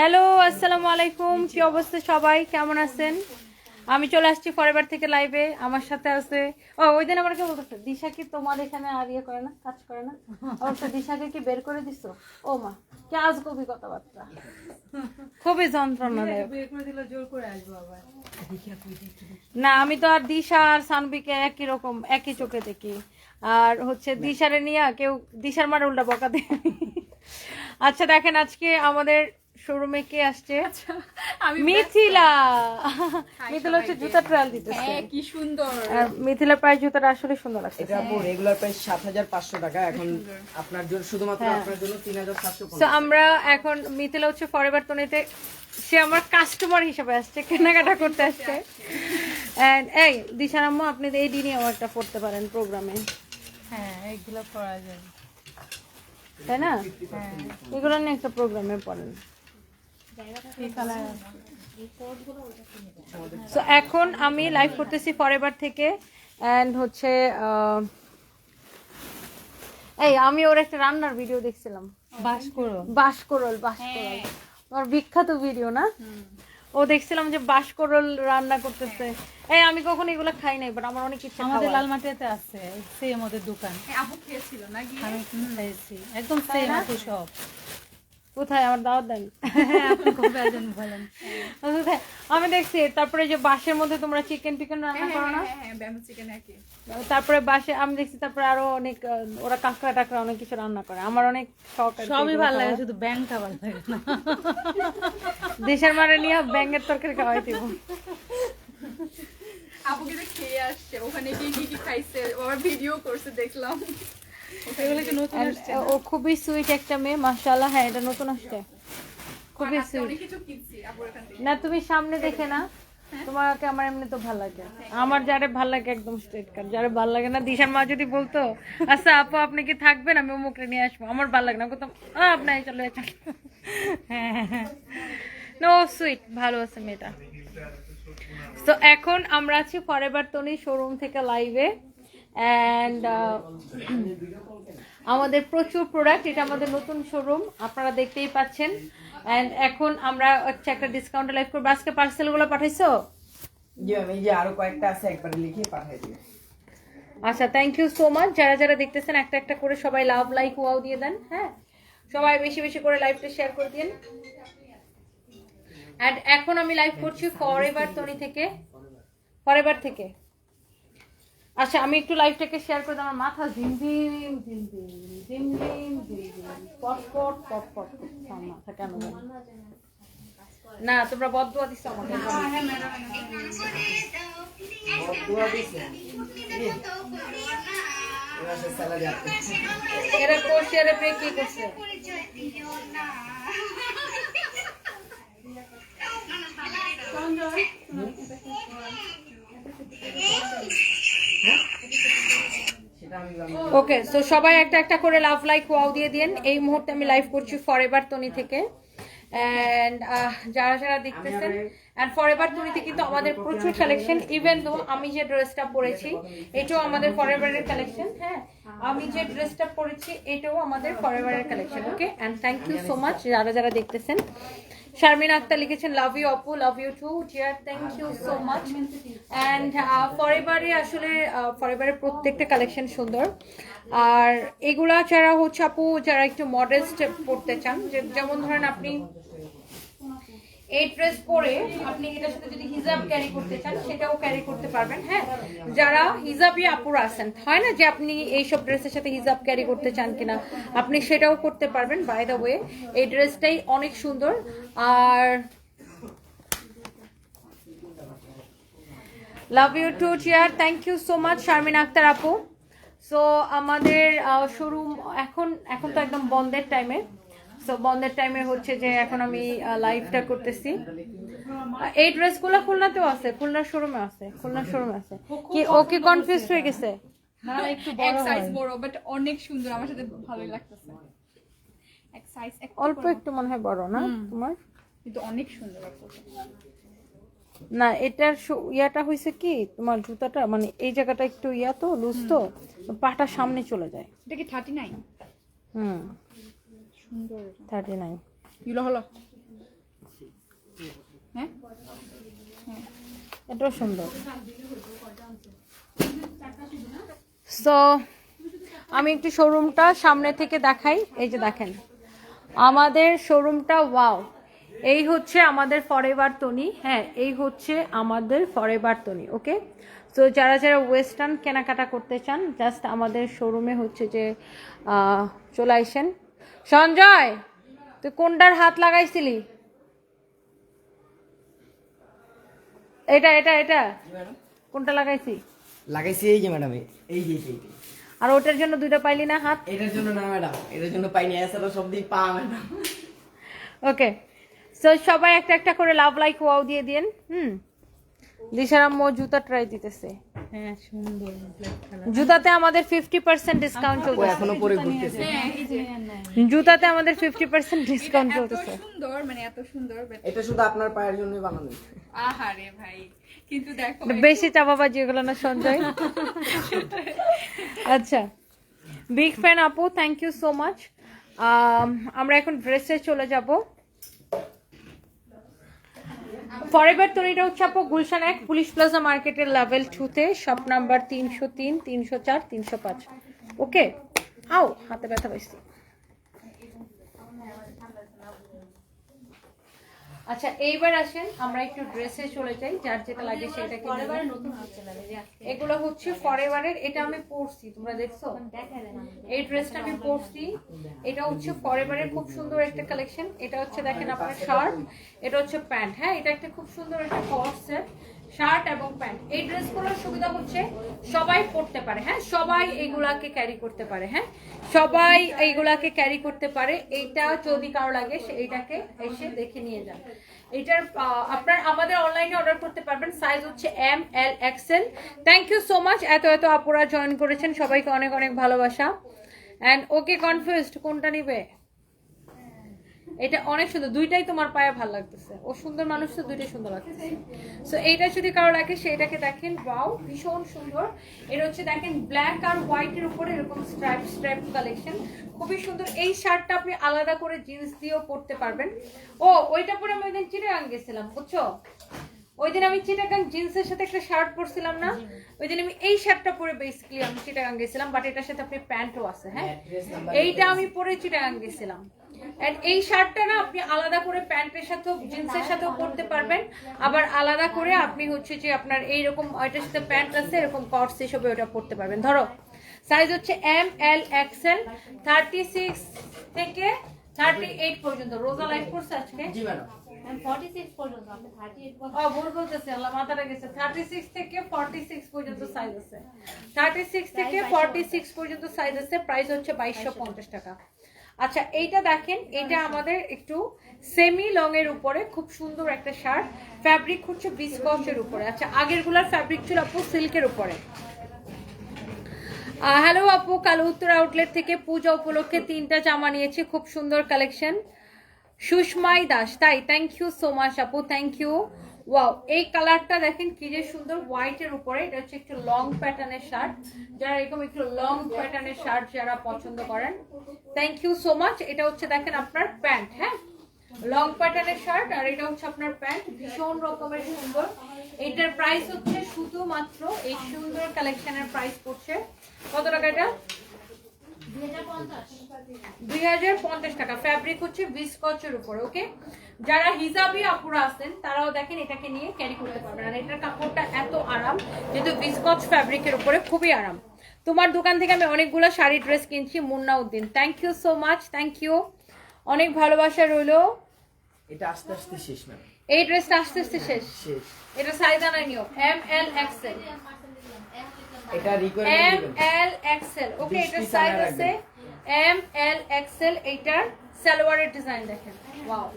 Hello আসসালামু আলাইকুম। কি অবস্থা সবাই? কেমন আছেন? আমি চলে আসছি ফরেবার থেকে লাইভে। আমার সাথে আছে ও ওই দিন আমার কে বলতেছে দিশা কি তোমার এখানে আর ইয়ে করে না কাজ করে না? অবশ্য দিশাকে কি বের করে দিছো? ও মা কি আজ কবি কথাবার্তা। খুবই যন্ত্রণাদায়ক। না আমি তো আর দিশা আর সানবিকে একই রকম একই চোখে দেখি। আর হচ্ছে দিশারে নিয়ে কেউ দিশার মারে উল্টা বকা দেয়। আচ্ছা দেখেন আজকে আমাদের শোরুমে কে আসছে? মিথিলা। মিথিলা হচ্ছে জুতা ট্রায়াল দিতেছে। হ্যাঁ কি সুন্দর। আর মিথিলা প্রায় জুতাটা আসলে সুন্দর লাগছে। এটা আপু রেগুলার প্রাইস সাত হাজার পাঁচশো টাকা। এখন আপনার জন্য শুধুমাত্র আপনার জন্য তিন হাজার সাতশো তো আমরা এখন মিথিলা হচ্ছে ফরেভার তনিতে। সে আমার কাস্টমার হিসেবে আসছে কেনাকাটা করতে আসছে। এন্ড এই দিশার আম্মু আপনি এই দিনই আমার একটা পড়তে পারেন প্রোগ্রামে হ্যাঁ এগুলো করা যায়। তাই না? এগুলো নিয়ে একটা প্রোগ্রামে পড়েন। সো এখন আমি লাইভ করতেছি ফরেভার থেকে অ্যান্ড হচ্ছে এই আমি ওর একটা রান্নার ভিডিও দেখছিলাম। বাস বাসকরল বাসকরল আমার বিখ্যাত ভিডিও না? ও দেখছিলাম যে বাসকরল রান্না করতেছে। এই আমি কখনো এগুলো খাই নাই বাট আমার অনেক ইচ্ছা আমাদের। লালমাটিয়াতে আছে সেম ওদের দোকান। আপু খেয়েছিল না গিয়ে আমি খাইছি একদম সেম আপু সব। কোথায়? আমার দাওয়াত দেন। হ্যাঁ? আমি দেখছি তারপরে যে বাসের মধ্যে তোমরা চিকেন টিকেন রান্না করো না? হ্যাঁ হ্যাঁ ব্যাম্বু চিকেন একই। তারপরে বাসে আমি দেখছি তারপরে আরও অনেক ওরা কাঁকড়া টাকড়া অনেক কিছু রান্না করে। আমার অনেক শখ সবই ভালো লাগে শুধু ব্যাংকটা ভালো লাগে না। দেশের মারে নিয়ে ব্যাঙ্গের তরকারি খাওয়াই দিব। আপু কিন্তু খেয়ে আসছে ওখানে গিয়ে কি কি খাইছে ও আবার ভিডিও করছে দেখলাম। ও খুবই সুইট একটা মেয়ে মাশাআল্লাহ হ্যাঁ এটা নতুন আসছে। খুবই সুইট না তুমি সামনে দেখে না। তোমাকে আমার এমনি তো ভালো লাগে। আমার যারে ভালো লাগে একদম স্ট্রেট কাট যারে ভালো লাগে না দিশার মা যদি বলতো আচ্ছা আপু আপনি কি থাকবেন? আমি অমুকরে নিয়ে আসব। আমার ভালো লাগে না। বলতাম "আ, আপনি চলে যাচ্ছেন। হ্যাঁ হ্যাঁ নো সুইট ভালো আছে মেয়েটা। তো এখন আমরা আছি ফরেভার তনি শোরুম থেকে লাইভে অ্যান্ড আমাদের প্রচুর প্রোডাক্ট এটা আমাদের নতুন শোরুম আপনারা দেখতেই পাচ্ছেন। অ্যান্ড এখন আমরা হচ্ছে একটা ডিসকাউন্ট লাইভ করব। আজকে পার্সেলগুলো পাঠাইছো? জি আমি যে আরও কয়েকটা আছে একবারে লিখে পাঠিয়ে দিই। আচ্ছা থ্যাংক ইউ সো মাচ যারা যারা দেখতেছেন একটা একটা করে সবাই লাভ লাইক ওয়াও দিয়ে দেন হ্যাঁ? সবাই বেশি বেশি করে লাইভটা শেয়ার করে দিন। অ্যান্ড এখন আমি লাইভ করছি ফরএভার তনি থেকে। ফরএভার থেকে। আচ্ছা আমি একটু লাইভটাকে শেয়ার করে আমার মাথা ঝিমঝিম ঝিমঝিম ঝিমঝিম ঝিমঝিম পটপট পটপট মাথা কেন না তোমরা বদুয়া দিচ্ছ আমাকে। এরা করছে এরা পে কি করছে? ওকে সো সবাই একটা একটা করে লাভ লাইক ওয়াও দিয়ে দিন এই মুহূর্তে আমি লাইভ করছি ফরএভার তনি থেকে। অ্যান্ড যারা যারা দেখতেছেন অ্যান্ড ফরএভার তনিতে কিন্তু আমাদের প্রচুর কালেকশন ইভেন দো আমি যে ড্রেসটা পরেছি, এটাও আমাদের ফরএভারের কালেকশন হ্যাঁ? আমি যে ড্রেসটা পরেছি, এটাও আমাদের ফরএভারের collection okay and thank you so much যারা যারা দেখতেছেন। শারমিন আক্তার লিখেছেন love you Apu love you too dear thank you so much and ফরেভারে আসলে ফরএভারের প্রত্যেকটা কালেকশন সুন্দর। আর এগুলা যারা হচ্ছে আপু, যারা একটু মডেস্ট পড়তে চান যেমন ধরেন আপনি এই ড্রেস পরে আপনি এটার সাথে যদি হিজাব ক্যারি করতে চান, সেটাও ক্যারি করতে পারবেন হ্যাঁ? যারা হিজাবই আপুরা আছেন, হয় না যে আপনি এইসব ড্রেসের সাথে হিজাব ক্যারি করতে চান কিনা, আপনি সেটাও করতে পারবেন। বাই দ্য ওয়ে এই ড্রেসটাই অনেক সুন্দর। আর love you too chair thank you so much Sharmin Akter আপু। সো আমাদের শোরুম এখন এখন তো একদম বন্ধের টাইমে সো বন্ধের টাইমে হচ্ছে যে এখন আমি লাইভটা করতেছি। এই ড্রেসগুলো খুলনাতেও আছে খুলনার শোরুমে আছে খুলনার শোরুমে আছে। কি ও কি কনফিউজ হয়ে গেছে? না একটু বড় সাইজ বড় বাট অনেক সুন্দর আমার সাথে ভালোই লাগতেছে। এক সাইজ অল্প একটু মনে হয় বড় না তোমার? কিন্তু অনেক সুন্দর না এটার ইয়াটা হয়েছে কি তোমার জুতাটা মানে এই জায়গাটা একটু ইয়া তো লুজ তো পাটা সামনে চলে যায়। এটা কি থার্টি নাইন হুম। থার্টি নাইন এগুলো হলো হ্যাঁ এটাও সুন্দর সো আমি একটু শোরুমটা সামনে থেকে দেখাই। এই যে দেখেন। আমাদের শোরুমটা ওয়াও এই হচ্ছে আমাদের ফরেভার তনি হ্যাঁ এই হচ্ছে আমাদের ফরেভার তনি ওকে তো যারা যারা ওয়েস্টার্ন কেনাকাটা করতে চান জাস্ট আমাদের শোরুমে হচ্ছে যে চলে আসেন। সঞ্জয় তুই কোনটার হাত লাগাইছিলি? এটা এটা এটা। কোনটা লাগাইছি? লাগাইছি এই যে ম্যাডাম এই যে এই যে। আর ওটার জন্য দুইটা পাইলি না হাত? এটার জন্য না ম্যাডাম এটার জন্য পাইনি এছাড়া সব দিন পা ম্যাডাম। ওকে। সো সবাই একটা একটা করে লাভ লাইক ওয়াও দিয়ে দিন হুম? দিশারাম মো জুতা ট্রাই দিতেছে। হ্যাঁ সুন্দর ব্ল্যাক কালার জুতাতে আমাদের ফিফটি পার্সেন্ট ডিসকাউন্ট ও চলতেছে। এখনও পরে ঘুরতেছে। জুতাতে আমাদের ফিফটি পার্সেন্ট ডিসকাউন্ট এত চলতেছে। সুন্দর মানে এত সুন্দর এটা শুধু আপনার পায়ের জন্যই বানানো আহারে ভাই কিন্তু দেখো বেশি চাপাবাজি এগুলো না সঞ্জয়। আচ্ছা। বিগ ফ্যান আপু থ্যাংক ইউ সো মাচ আমরা এখন ড্রেসে চলে যাব। ফরেভার তরিটা হচ্ছে আপু গুলশান এক, পুলিশ প্লাজা মার্কেটের লেভেল টুতে শপ নাম্বার তিনশো তিন, তিনশো চার, তিনশো পাঁচ। ওকে আও হাতে ব্যথা পাইছি। আচ্ছা এইবার আসেন আমরা একটু ড্রেসে চলে যাই যার যেটা লাগে সেটা এগুলো হচ্ছে ফরেভারের এটা আমি পরছি তোমরা দেখছ? এই ড্রেসটা আমি পরছি এটা হচ্ছে ফরেভারের খুব সুন্দর একটা কালেকশন এটা হচ্ছে দেখেন আপনার শার্ট এটা হচ্ছে প্যান্ট হ্যাঁ এটা একটা খুব সুন্দর একটা কট সেট শার্ট এবং প্যান্ট। এই ড্রেসগুলোর সুবিধা হচ্ছে সবাই পরতে পারে হ্যাঁ? সবাই এইগুলাকে ক্যারি করতে পারে হ্যাঁ? সবাই এইগুলাকে ক্যারি করতে পারে। এইটা যদি কারও লাগে, সে এইটাকে এসে দেখে নিয়ে যান এটার আপনার আমাদের অনলাইনে অর্ডার করতে পারবেন। সাইজ হচ্ছে M L XL thank you so much এত এত আপুরা জয়েন করেছেন। সবাইকে অনেক অনেক ভালোবাসা। অ্যান্ড ওকে কনফিউজড কোনটা নিবে? এটা অনেক সুন্দর। দুইটাই তোমার পায়ে ভালো লাগতেছে। ও সুন্দর মানুষ তো দুইটাই সুন্দর লাগতেছে। সো এইটা যদি কারও লাগে সেটাকে দেখেন। ওয়াও ভীষণ সুন্দর। এটা হচ্ছে দেখেন ব্ল্যাক আর হোয়াইটের উপরে এরকম স্ট্রাইপ স্ট্রাইপ কালেকশন খুবই সুন্দর। এই শার্টটা আপনি আলাদা করে জিন্স দিয়েও পরতে পারবেন। ও ওইটা পরে আমি ওই দিন চিটাগাং গেছিলাম বুঝছ? ওই দিন আমি চিটাগাং জিন্সের সাথে একটা শার্ট পরছিলাম না। ওই দিন আমি এই শার্টটা পরে বেসিক্যালি আমি চিটাগাং গেছিলাম বাট এটার সাথে আপনি প্যান্টও আছে হ্যাঁ? এইটা আমি পরে চিটাগাং গেছিলাম। And এই শার্টটা না আপনি আলাদা করে প্যান্টের সাথেও জিন্সের সাথেও পরতে পারবেন। আবার আলাদা করে আপনি হচ্ছে যে আপনার এইরকম ওইটার সাথে প্যান্ট আছে এরকম কটস হিসেবে ওটা পরতে পারবেন। ধরো সাইজ হচ্ছে M L XL thirty six থেকে থার্টি এইট পর্যন্ত। রোজা লাইফ করছে আজকে? জি ম্যাডাম। ও বলতেছে আল্লাহ মাথাটা গেছে। 36 থেকে 46 পর্যন্ত সাইজ আছে। 36 থেকে 46 পর্যন্ত সাইজ আছে প্রাইস হচ্ছে 2250 টাকা। আচ্ছা এইটা দেখেন এটা আমাদের একটু সেমি লং এর উপরে খুব সুন্দর একটা শার্ট। ফ্যাব্রিক হচ্ছে বিসকসের উপরে। আচ্ছা আগেরগুলার ফ্যাব্রিক ছিল আপু সিল্কের উপরে। হ্যালো আপু কাল উত্তর আউটলেট থেকে পূজা উপলক্ষে তিনটা জামা নিয়েছি খুব সুন্দর কালেকশন সুষমাই দাস তাই থ্যাংক ইউ সো মাচ আপু থ্যাংক ইউ ওয়াও এই কালারটা দেখেন কি যে সুন্দর হোয়াইটের উপরে। এটা হচ্ছে একটু লং প্যাটার্নের শার্ট যারা এরকম একটু লং প্যাটার্নের শার্ট যারা পছন্দ করেন থ্যাংক ইউ সো মাচ এটা হচ্ছে দেখেন আপনার প্যান্ট হ্যাঁ? লং প্যাটার্নের শার্ট আর এটা হচ্ছে আপনার প্যান্ট, ভীষণ রকমের সুন্দর। এটার প্রাইস হচ্ছে শুধুমাত্র এই সুন্দর কালেকশনের প্রাইস পড়ছে। কত টাকা এটা? দুই হাজার পঞ্চাশ। টাকা। ফ্যাব্রিক হচ্ছে বিস্কচের উপর ওকে যারা হিজাবি আপুরা আছেন তারাও দেখেন এটাকে নিয়ে ক্যারি করতে পারবেন। আর এটার কাপড়টা এত আরাম যেহেতু বিস্কচ ফ্যাব্রিকের উপরে খুবই আরাম। তোমার দোকান থেকে আমি অনেকগুলো শাড়ি ড্রেস কিনছি Munna Uddin. Thank you so much thank you অনেক ভালোবাসা রইল। এটা আস্তে আস্তে শেষ এই ড্রেসটা আস্তে আস্তে শেষ। শেষ। এটা সাইজ আনাই নিও। এম এল এক্সেল এটা এম এল এক্সেল ওকে এটা সাইজ আছে এম এল এক্সেল এইটার সালোয়ারের ডিজাইন দেখেন। ওয়াও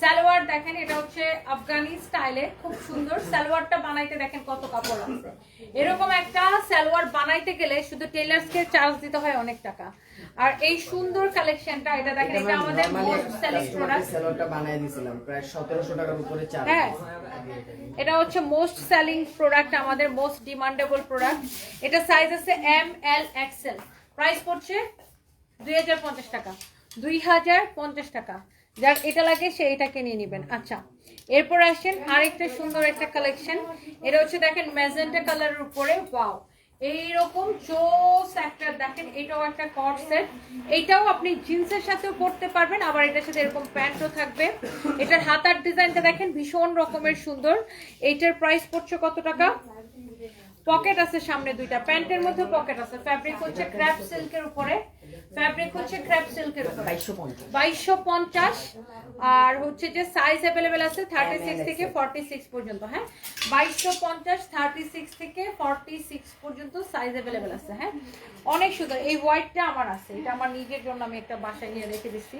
সালোয়ার দেখেন এটা হচ্ছে আফগানি স্টাইলে খুব সুন্দর। সালোয়ারটা বানাইতে দেখেন কত কাপড় আছে। এরকম একটা সালোয়ার বানাইতে গেলে শুধু টেলার্সকে চার্জ দিতে হয় অনেক টাকা। আর এই সুন্দর কালেকশনটা এটা দেখেন এটা আমাদের মোস্ট সেলিং প্রোডাক্ট স্যালোয়ারটা বানিয়ে দিয়েছিলাম প্রায় সতেরোশো টাকার উপরে চার্জ। হ্যাঁ। এটা হচ্ছে মোস্ট সেলিং প্রোডাক্ট আমাদের মোস্ট ডিমান্ডেবল প্রোডাক্ট এটা সাইজ আছে এম এল এক্সেল প্রাইস পড়ছে দুই হাজার পঞ্চাশ টাকা। দুই হাজার পঞ্চাশ টাকা। যার এটা লাগে সে এটাকে নিয়ে নেবেন। আচ্ছা এরপর আসেন আরেকটা সুন্দর একটা কালেকশন এটা হচ্ছে দেখেন ম্যাজেন্টা কালারের উপরে। ওয়াও এইরকম চোস একটা, দেখেন এটাও একটা কট সেট এইটাও আপনি জিন্সের সাথেও পরতে পারবেন, আবার এটার সাথে এরকম প্যান্টও থাকবে। এটার হাতার ডিজাইনটা দেখেন ভীষণ রকমের সুন্দর। এইটার প্রাইস পড়ছে কত টাকা? পকেট আছে সামনে দুইটা, প্যান্টের মধ্যে পকেট আছে। ফ্যাব্রিক হচ্ছে ক্র্যাপ সিল্কের উপরে। ফ্যাব্রিক হচ্ছে ক্র্যাপ সিল্কের উপরে। বাইশশো পঞ্চাশ। বাইশশো পঞ্চাশ। আর হচ্ছে যে সাইজ অ্যাভেলেবেল আছে থার্টি সিক্স থেকে ফর্টি সিক্স পর্যন্ত হ্যাঁ? বাইশশো পঞ্চাশ থার্টি সিক্স থেকে ফর্টি সিক্স পর্যন্ত সাইজ অ্যাভেলেবেল আছে হ্যাঁ? অনেক সুন্দর। এই হোয়াইটটা আমার আছে। এটা আমার নিজের জন্য আমি একটা বাসায় নিয়ে রেখে দিচ্ছি।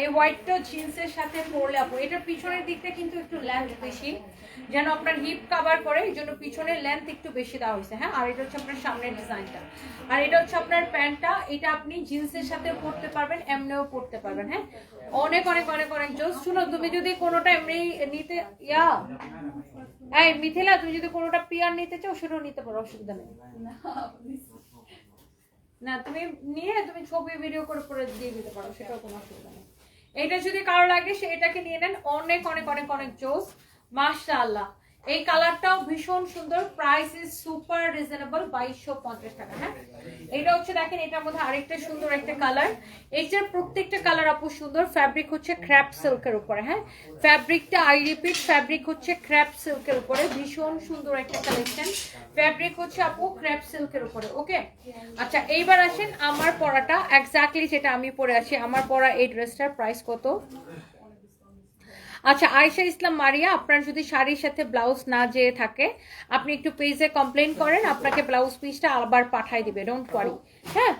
এই হোয়াইটটা জিন্সের সাথে পরলে আপু এটার পিছনের দিকটা কিন্তু একটু লেন্থ বেশি যেন আপনার হিপ কাভার করে এই জন্য পিছনের লেন্থ একটু বেশি দেওয়া হয়েছে হ্যাঁ? আর এটা হচ্ছে আপনার সামনের ডিজাইনটা আর এটা হচ্ছে আপনার প্যান্টটা এটা আপনি জিন্সের সাথে পরতে পারবেন এমনিও পরতে পারবেন হ্যাঁ? অনেক অনেক অনেক অনেক জোস শুনো তুমি যদি কোনোটা এমনি নিতে ইয়া এই মিথিলা তুমি যদি কোনোটা পিয়ার নিতে চাও সেটাও নিতে পারো অসুবিধা নেই। না তুমি নিয়ে তুমি ছবি ভিডিও করে করে দিয়ে দিতে পারো সেটাও কোনো অসুবিধা নেই। এটা যদি কারও লাগে সে এটাকে নিয়ে নেন। অনেক অনেক অনেক অনেক জোস মাশাআল্লাহ। এই কালারটাও ভীষণ সুন্দর। প্রাইস ইজ সুপার রিজনেবল বাইশশো পঞ্চাশ টাকা হ্যাঁ? এটা হচ্ছে, দেখেন, এটার মধ্যে আরেকটা সুন্দর একটা কালার। এইটার প্রত্যেকটা কালার আপু সুন্দর। ফ্যাব্রিক হচ্ছে ক্র্যাপ সিল্কের উপরে হ্যাঁ? ফ্যাব্রিকটা আই রিপিট ফ্যাব্রিক হচ্ছে ক্র্যাপ সিল্কের উপরে। ভীষণ সুন্দর একটা কালেকশন ফ্যাব্রিক হচ্ছে আপু ক্র্যাপ সিল্কের উপরে, ওকে? আচ্ছা এইবার আসেন, আমার পরাটা। এক্স্যাক্টলি যেটা আমি পরে আছি, আমার পরা এই ড্রেসটার প্রাইস কত? আচ্ছা আয়েশা ইসলাম মারিয়া আপনার যদি শাড়ির সাথে ব্লাউজ না যেয়ে থাকে আপনি একটু পেজে কমপ্লেন করেন আপনাকে ব্লাউজ পিসটা আবার পাঠাই দিবে ডোন্ট ওয়ারি হ্যাঁ?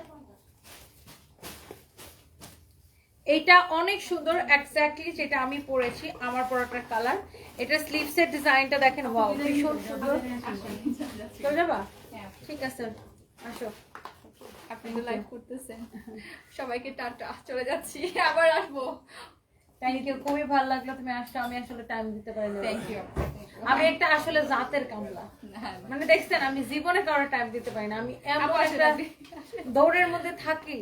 এটা অনেক সুন্দর এক্স্যাক্টলি যেটা আমি পরেছি আমার পরাটার কালার এটা স্লিভসের ডিজাইনটা দেখেন ওয়াও ভীষণ সুন্দর। চলে যাবা? ঠিক আছে আসো। আপনি তো লাইভ করতেছেন। সবাইকে টাটা চলে যাচ্ছি আবার আসব। থ্যাংক ইউ খুবই ভালো লাগল? তুমি আসছো আমি আসলে টাইম দিতে পারিনি। থ্যাংক ইউ আমি একটা আসলে জাতের কামলা। মানে দেখছেন আমি জীবনে কারও টাইম দিতে পারি না আমি এমন একটা দৌড়ের মধ্যে থাকি।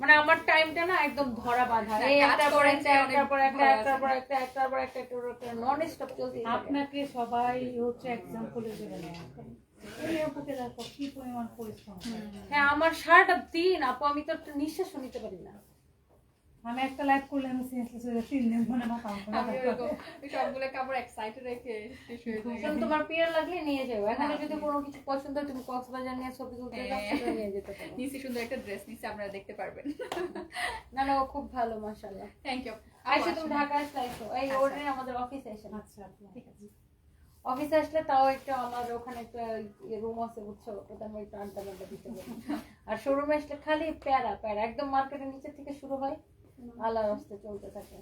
মানে আমার টাইমটা না একদম ধরা বাঁধা। একটার পর একটা যে একটার পর একটা অনেক একটার পর একটা একটার পর একটা একটার পর একটা নন স্টপ আপনাকে সবাই হচ্ছে এক্সাম্পলে দেবে না এই আপুকে দেখো কি পরিমাণ পরিশ্রম করে। হ্যাঁ আমার সারাটা দিন আপু আমি তো একটা নিঃশ্বাসও নিতে পারি না। আমি একটা লাইভ করলে আমি সেন্সলেস হয়ে তিন দিন ধরে মাথা আমি সবগুলো কাপড় এক সাইডে রেখে হয়ে। শোন, তোমার পিয়ার লাগলে নিয়ে যাও। এখানে যদি কোনো কিছু পছন্দ হয় তুমি কক্সবাজার নিয়ে ছবি তুলতে যাও হ্যাঁ। নিয়ে যেতে পারো। নিচে সুন্দর একটা ড্রেস নিচে আপনারা দেখতে পারবেন। না না ও খুব ভালো মাশাআল্লাহ। থ্যাংক ইউ আইসা তুমি ঢাকা আসলে এই ওরে আমাদের অফিসে এসে আচ্ছা আপু। ঠিক আছে। অফিসে আসলে তাও একটা আমার ওখানে একটা রুম আছে বুঝছ? ওটা আমি একটু আড্ডা দিতে পারি আর শোরুমে আসলে খালি প্যারা প্যারা। একদম মার্কেটের নিচে থেকে শুরু হয়। আল্লাহ রাস্তা চলতে থাকে।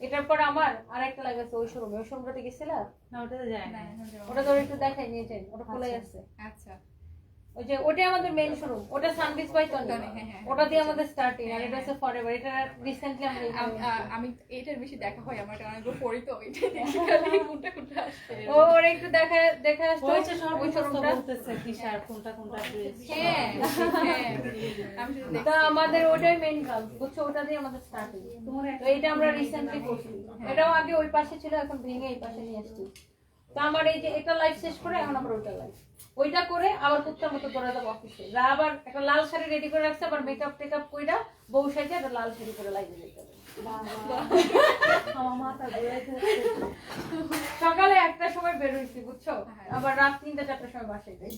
এটার পর আমার আর একটা লাগাচ্ছে ওই শোরুমে। ওই শোরুমটাতে গেছিলা? না ওটাতে যায়। ওটা তো একটু দেখাই নিয়ে যাই। ওটা খোলাই আছে। আচ্ছা। ওই যে ওটাই আমাদের মেইন শোরুম ওটা সানবিস বাই হ্যাঁ, হ্যাঁ। ওটা দিয়ে আমাদের স্টার্টিং আর এটা হচ্ছে ফরএভার এটা রিসেন্টলি আমরা আম- আমি এটার বেশি দেখা হয় আমার কারণ অনেকগুলো পড়ি তো দেখি খালি কোনটা কোনটা আসছে ও ওরা একটু দেখা দেখা আসতো। হয়েছে সব ওই শোরুমটা বলতেছে কি কোনটা কোনটা ড্রেস হ্যাঁ হ্যাঁ। আমি তা আমাদের ওটাই মেইন কাজ বুঝছ ওটা দিয়ে আমাদের স্টার্টিং তো এইটা আমরা রিসেন্টলি করছি। এটাও আগে ওই পাশে ছিল এখন ভেঙে এই পাশে নিয়ে আসছি তো আমার এই যে এটা লাইফ শেষ করে এখন আবার ওইটা লাইফ ওইটা করে আবার কুত্তার মতো দৌড়া যাব অফিসে আবার একটা লাল শাড়ি রেডি করে রাখছে আবার মেকআপ টেকআপ কইরা বউ সাইজে একটা লাল শাড়ি করে লাইভে যেতে হবে আমার। সকালে একটা সময় বেরোইছি বুঝছ। আবার রাত তিনটা চারটার সময় বাসায় যাই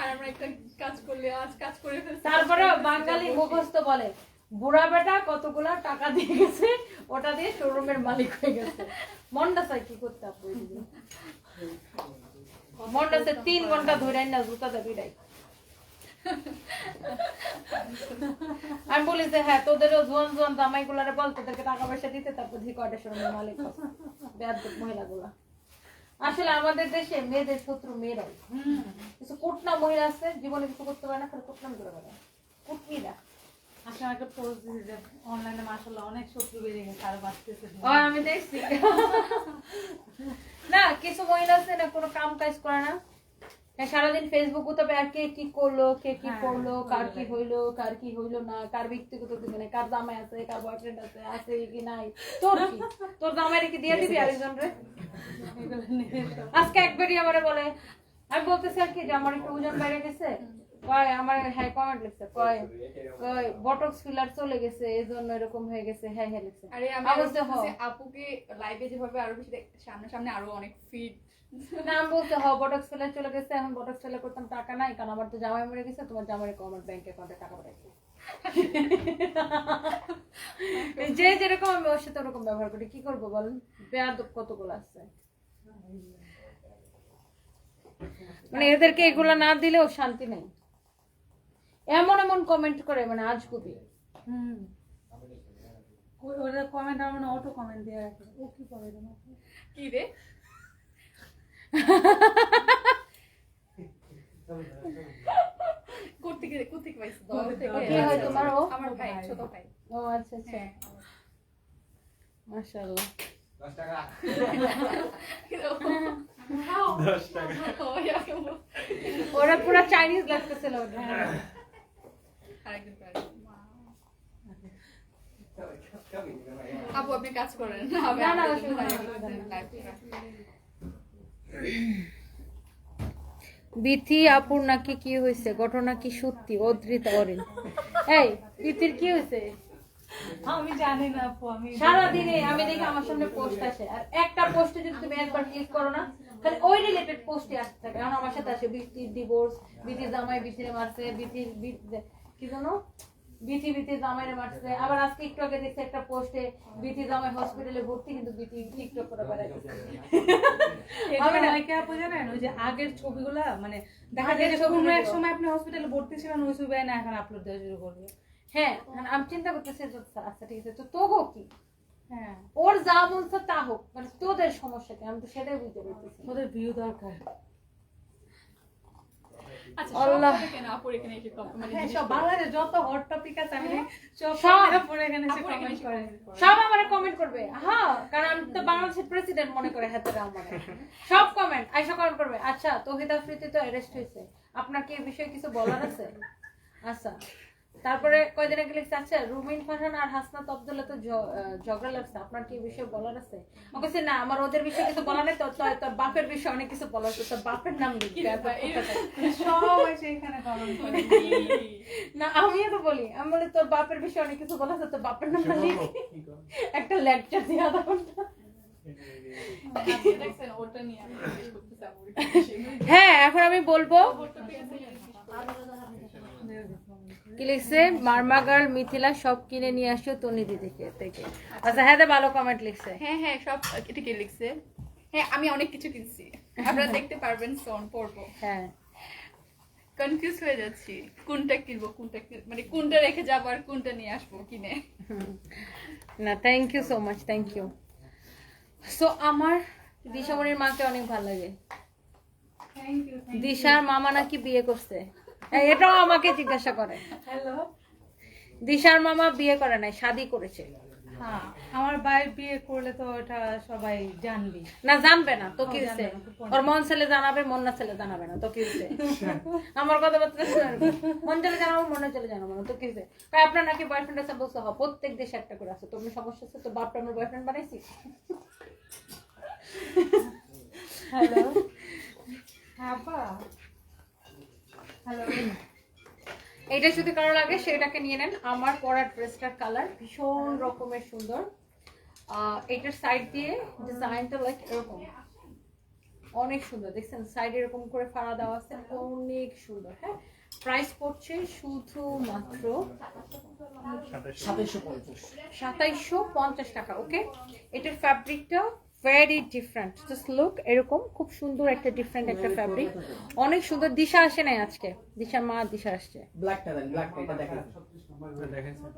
আর আমরা একটা কাজ করলে আজ কাজ করে তারপরে বাঙালি মুখস্থ বলে বুড়া বেটা কতগুলা টাকা দিয়ে গেছে ওটা দিয়ে শোরুমের মালিক হয়ে গেছে। মনটা চাই কি করতে? চাই তিন ঘণ্টা ধরে না জুতা দেবি রাই আমি বলি যে হ্যাঁ তোদেরও জোয়ান জোয়ান জামাই গুলারে বল তোদেরকে টাকা পয়সা দিতে তারপর ঝি কয়টা শোরুমের মালিক বেয়াদব মহিলা গুলা আসলে আমাদের দেশে মেয়েদের শত্রু মেয়েরাই। কিছু কোটনা মহিলা আছে জীবনে কিছু করতে পারে না খালি কোটনাম করে বেড়ায়। কুটনিরা। পোস্ট দিয়েছে যে অনলাইনে মাসাল্লাহ অনেক শত্রু বেড়ে গেছে আর বাঁচতেছে ও আমি দেখছি। না কিছু মহিলা আছে না কোনো কাম কাজ করে না? হ্যাঁ সারাদিন ফেসবুক তবে আর কে কি করল কে কি হ্যাঁ, করল কার কি হইল কার কি হইল না কার ব্যক্তিগত জীবনে কার জামাই আছে কার বয়ফ্রেন্ড আছে আছে কি নাই? তোর কি? তোর জামাইরে কি দিয়ে দিবি আরেকজন রে? আজকে একবারই আমারে বলে আমি বলতেছি আর কি যে আমার একটু ওজন বেড়ে গেছে কয় আমার হ্যাঁ কমেন্ট লিখছে কয় কয় বটক্স ফিলার চলে গেছে এরকম হয়ে গেছে হ্যাঁ হ্যাঁ লিখছে। আরে আমি আপুকে লাইভে যেভাবে আরও বেশি সামনে সামনে আরও অনেক ফিট না আমি বলতে হ বটক্স ফিলার চলে গেছে এখন বটক্স ফিলার করতাম টাকা নাই কারণ আমার তো জামাই মরে গেছে তোমার জামাই কো আমার ব্যাংক অ্যাকাউন্টে টাকা পাঠাইছে। যে যেরকম আমি ওর সাথে ওরকম ব্যবহার করি কি করব বলেন? বেয়াদব কতগুলো আছে? মানে এদেরকে এগুলো না দিলেও শান্তি নেই। এমন এমন কমেন্ট করে মানে আজ হুম। ওরা কমেন্ট আমার মানে অটো কমেন্ট দিয়ে রাখে। ও কি করে কি রে? কোথেকে কোথেকে পাইছো? দল থেকে কে হয় তোমার? ও? আমার ভাই ছোট ভাই। ও আচ্ছা আচ্ছা। হ্যাঁ। মাশাআল্লাহ। টাকা। ওরা পুরো চাইনিজ লাগতেছিল ওটা আরেকদিন। আপু আপনি কাজ করেন। না, না। বিথি আপুর নাকি কি হয়েছে? ঘটনা কি সত্যি? অদ্রিত অরিন এই বিথির কি হয়েছে? আমি জানি না আপু আমি সারাদিনে আমি দেখি আমার সামনে পোস্ট আসে। আর একটা পোস্টে যদি তুমি একবার ক্লিক করো না তাহলে ওই রিলেটেড পোস্টই আসতে থাকে। কারণ আমার সাথে আসে বিথির ডিভোর্স বিথির জামাই বিথিরে মারছে বিথির বি- কি জানো বিথি বিথি জামাইরে মারছে। আবার আজকে একটু আগে দেখছি একটা পোস্টে বিথি জামাই হসপিটালে ভর্তি কিন্তু বিথি টিকটক করে এটা হবে না। আপু জানেন ওই যে আগের ছবিগুলা মানে দেখা যায় যে কোনো এক সময় আপনি হসপিটালে ভর্তি ছিলেন ওই ছবি না এখন আপলোড দেওয়া শুরু করবে। হ্যাঁ মানে আমি চিন্তা করতেছি আচ্ছা ঠিক আছে। তো তোগো কি? ওর যা বলছে তা হোক মানে তোদের সমস্যা কি? আমি তো সেটাই বুঝতে পারতেছি। না। ওদের ভিউ দরকার। আচ্ছা সব কেন আপুর এখানে এসে কম- মানে হ্যাঁ জিজ্ঞেস সব করে। বাংলাদেশে যত হট টপিক আছে আমি সব সব। সব পরে এখানে এসে আপুর এখানে কমেন্ট আমারে কমেন্ট করবে। হ্যাঁ কারণ আমি তো বাংলাদেশের প্রেসিডেন্ট মনে করে হাতে সব কমেন্ট আইসা কমেন্ট করবে। আচ্ছা তহিদ আফ্রিদি তো অ্যারেস্ট হয়েছে। আপনার কি এই বিষয়ে কিছু বলার আছে? আচ্ছা। তারপরে কয়দিন আগে লিখছে আচ্ছা রুমিন ফারহান আর হাসনাত আব্দুল্লাহ তো ঝগড়া লাগছে আপনার কি বিষয়ে বলার আছে? আমি না আমার ওদের বিষয়ে কিছু বলার নেই তো তো- তোর বাপের বিষয়ে অনেক কিছু বলার আছে তোর বাপের নাম লিখবে না আমিও তো বলি আমি বলি তোর বাপের বিষয়ে অনেক কিছু বলা আছে তোর বাপের নামটা লিখ একটা লেকচার দিয়ে আধা ঘণ্টা। বিষয়। হ্যাঁ এখন আমি বলব। কি লিখছে? মার্মা গার্ল মিথিলা সব কিনে নিয়ে আসছো তনি দিদি থেকে। আচ্ছা হ্যাঁ ভালো কমেন্ট লিখছে। হ্যাঁ হ্যাঁ সব এটা কে লিখছে? হ্যাঁ আমি অনেক কিছু কিনছি। আপনারা দেখতে পারবেন সন পড়ব। হ্যাঁ। কনফিউজ হয়ে যাচ্ছি। কোনটা কিনবো কোনটা কিন- মানে কোনটা রেখে যাব আর কোনটা নিয়ে আসব কিনে? না thank you so much thank you so আমার দিশামণির মাকে অনেক ভালো লাগে। থ্যাংক ইউ দিশার মামা নাকি বিয়ে করছে? এটাও আমাকে জিজ্ঞাসা করে। হ্যালো। দিশার মামা বিয়ে করে নাই শাদি করেছে। হ্যাঁ আমার ভাই বিয়ে করলে তো ওটা সবাই জানবি। না জানবে না তো কি তো ওর মন ছেলে জানাবে মন না ছেলে জানাবে না তো কি হচ্ছে আমার শুনে রাখবে। মন ছেলে জানাব মনে ছেলে জানাব না তো কি হচ্ছে কয় আপনার নাকি বয়ফ্রেন্ড আছে বলছে হ প্রত্যেক দেশে একটা করে আছে তোমার সমস্যা আছে তো বাপটা আমার বয়ফ্রেন্ড বানাইছি? হ্যালো। আপা। এইটা যদি কারও লাগে সেটাকে নিয়ে নেন। আমার পরার ড্রেসটার কালার ভীষণ রকমের সুন্দর। এটার সাইড দিয়ে ডিজাইনটা লাইক এরকম। অনেক সুন্দর। দেখছেন সাইড এরকম করে ফাড়া দেওয়া আছে। অনেক সুন্দর হ্যাঁ? প্রাইস পড়ছে শুধুমাত্র সাতাইশশো পঞ্চাশ। টাকা ওকে এটার ফ্যাব্রিকটা ভেরি ডিফারেন্ট জাস্ট লুক এরকম খুব সুন্দর একটা ডিফারেন্ট একটা ফ্যাব্রিক অনেক সুন্দর দিশা আসে নাই আজকে। দিশার মা দিশা আসছে। ব্ল্যাকটা দেন ব্ল্যাকটা এটা দেখেন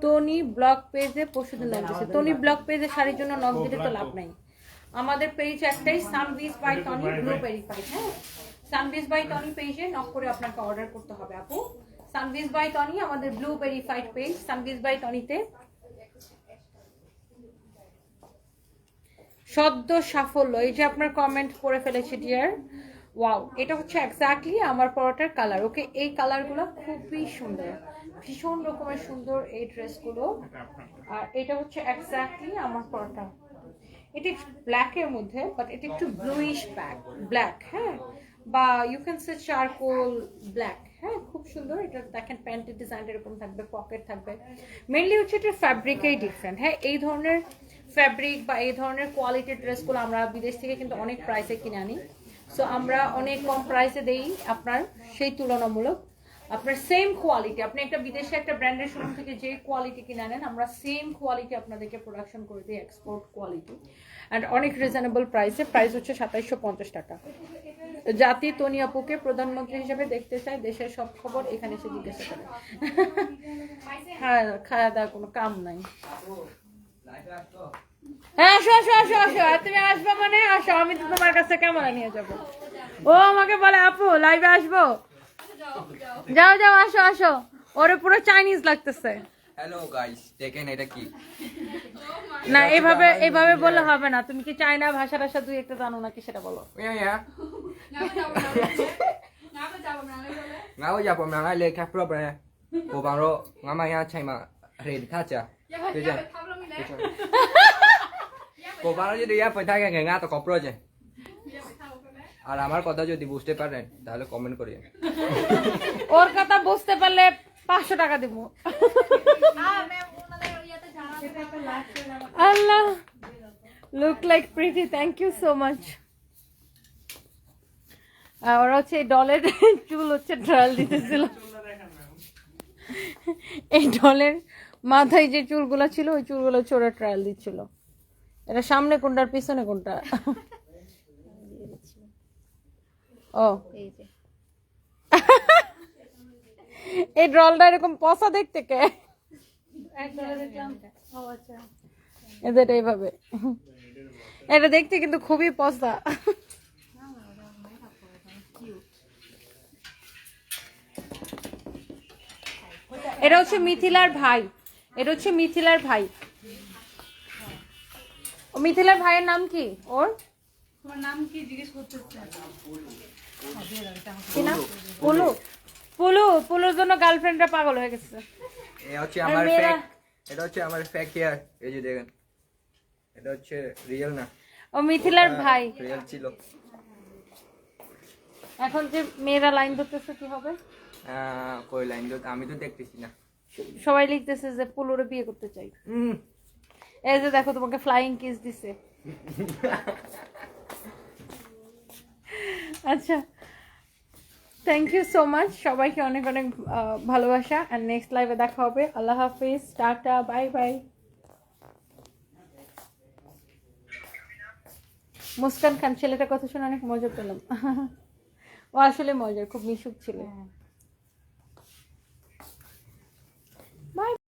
টনি ব্লগ পেজে পরশুদিন নক দিছে। টনি ব্লগ পেজে শাড়ির জন্য নক দিলে তো লাভ নাই। আমাদের পেজ একটাই Sunbis by Tony blue verified হ্যাঁ? সানবিস বাই টনি পেজে নক করে আপনাকে অর্ডার করতে হবে আপু। সানবিস বাই টনি আমাদের blue verified page Sunbis by টনিতে সদ্য সাফল্য, এই যে আপনার কমেন্ট করে ফেলেছে ডিয়ার ওয়াও এটা হচ্ছে এক্স্যাক্টলি আমার পরোটার কালার ওকে এই কালারগুলো খুবই সুন্দর, ভীষণ রকমের সুন্দর এই ড্রেসগুলো আর এটা হচ্ছে এক্স্যাক্টলি আমার পরোটা। এটা ব্ল্যাকের মধ্যে বাট এটি একটু ব্লুইশ ব্যাক ব্ল্যাক হ্যাঁ? বা you can say charcoal black হ্যাঁ? খুব সুন্দর, এটা দেখেন প্যান্টের ডিজাইন এরকম থাকবে পকেট থাকবে। মেনলি হচ্ছে এটা ফ্যাব্রিকেই ডিফারেন্ট হ্যাঁ? এই ধরনের ফ্যাব্রিক বা এই ধরনের কোয়ালিটির ড্রেসগুলো আমরা বিদেশ থেকে কিন্তু অনেক প্রাইসে কিনে আনি সো আমরা অনেক কম প্রাইসে দেই আপনার সেই তুলনামূলক আপনার সেম কোয়ালিটি আপনি একটা বিদেশে একটা ব্র্যান্ডের শোরুম থেকে যে কোয়ালিটি কিনে আনেন আমরা সেম কোয়ালিটি আপনাদেরকে প্রোডাকশন করে দিই এক্সপোর্ট কোয়ালিটি অ্যান্ড অনেক রিজনেবল প্রাইসে প্রাইস হচ্ছে সাতাইশশো পঞ্চাশ টাকা জাতি তনি আপুকে প্রধানমন্ত্রী হিসেবে দেখতে চাই দেশের সব খবর এখানে এসে জিজ্ঞাসা করে হ্যাঁ খাওয়া দাওয়া কোনো কাম নাই হ্যাঁ আসো আসো আসো আসো আর তুমি আসবে মানে আসো আমি তো তোমার কাছে ক্যামেরা নিয়ে যাব ও আমাকে বলে আপু লাইভে আসব যাও যাও আসো আসো ওরে পুরো চাইনিজ লাগতেছে হ্যালো গাইস দেখেন এটা কি না এভাবে এভাবে বললে হবে না তুমি কি চাইনা ভাষা টাষা দুই একটা জানো নাকি সেটা বলো ইয়া ইয়া ngáo giờ bọn nào lại lên bạn rồi chạy mà bây giờ của bạn যদি ইয়া পয়সা গে গেঙ্গা তো কপ্রো যে আর আমার কথা যদি বুঝতে পারেন তাহলে কমেন্ট করিয়েন ওর কথা বুঝতে পারলে পাঁচশো টাকা দিব আল্লাহ look like pretty thank you so much ওরা হচ্ছে এই ডলের চুল হচ্ছে ট্রায়াল দিতেছিল। এই ডলের মাথায় যে চুলগুলো ছিল ওই চুলগুলো ওরা ট্রায়াল দিচ্ছিল। এটা সামনে কোনটা আর পিছনে কোনটা? ও। এই ড্রলটা এরকম পচা দেখতে কে? ও আচ্ছা। এদের এইভাবে। এটা দেখতে কিন্তু খুবই পচা। এটা হচ্ছে মিথিলার ভাই। এটা হচ্ছে মিথিলার ভাই। ও মিথিলার ভাইয়ের নাম কি? ওর? তোমার নাম কি? জিজ্ঞেস করতেছে কি নাম? পুলু। পুলু পুলুর জন্য গার্লফ্রেন্ডরা পাগল হয়ে গেছে। এটা হচ্ছে আমার ফেক এটা হচ্ছে আমার ফেক হেয়ার এই যে দেখেন এটা হচ্ছে রিয়েল না। ও মিথিলার ভাই। রিয়েল ছিল। এখন যে মেয়েরা লাইন ধরতেছে কি হবে? কই লাইন তো আমি তো দেখতেছি না। সবাই লিখতেছে যে পুলুরে বিয়ে করতে চাই। হুম এই যে দেখো তোমাকে ফ্লাইং কিস দিছে। আচ্ছা থ্যাংক ইউ সো মাচ সবাইকে অনেক অনেক ভালোবাসা। আর নেক্সট লাইভে দেখা হবে। আল্লাহ হাফিজ। Tata bye bye Muskan Khan ছেলেটার কথা শুনে অনেক মজা পেলাম। ও আসলে মজার খুব মিশুক ছিল। বাই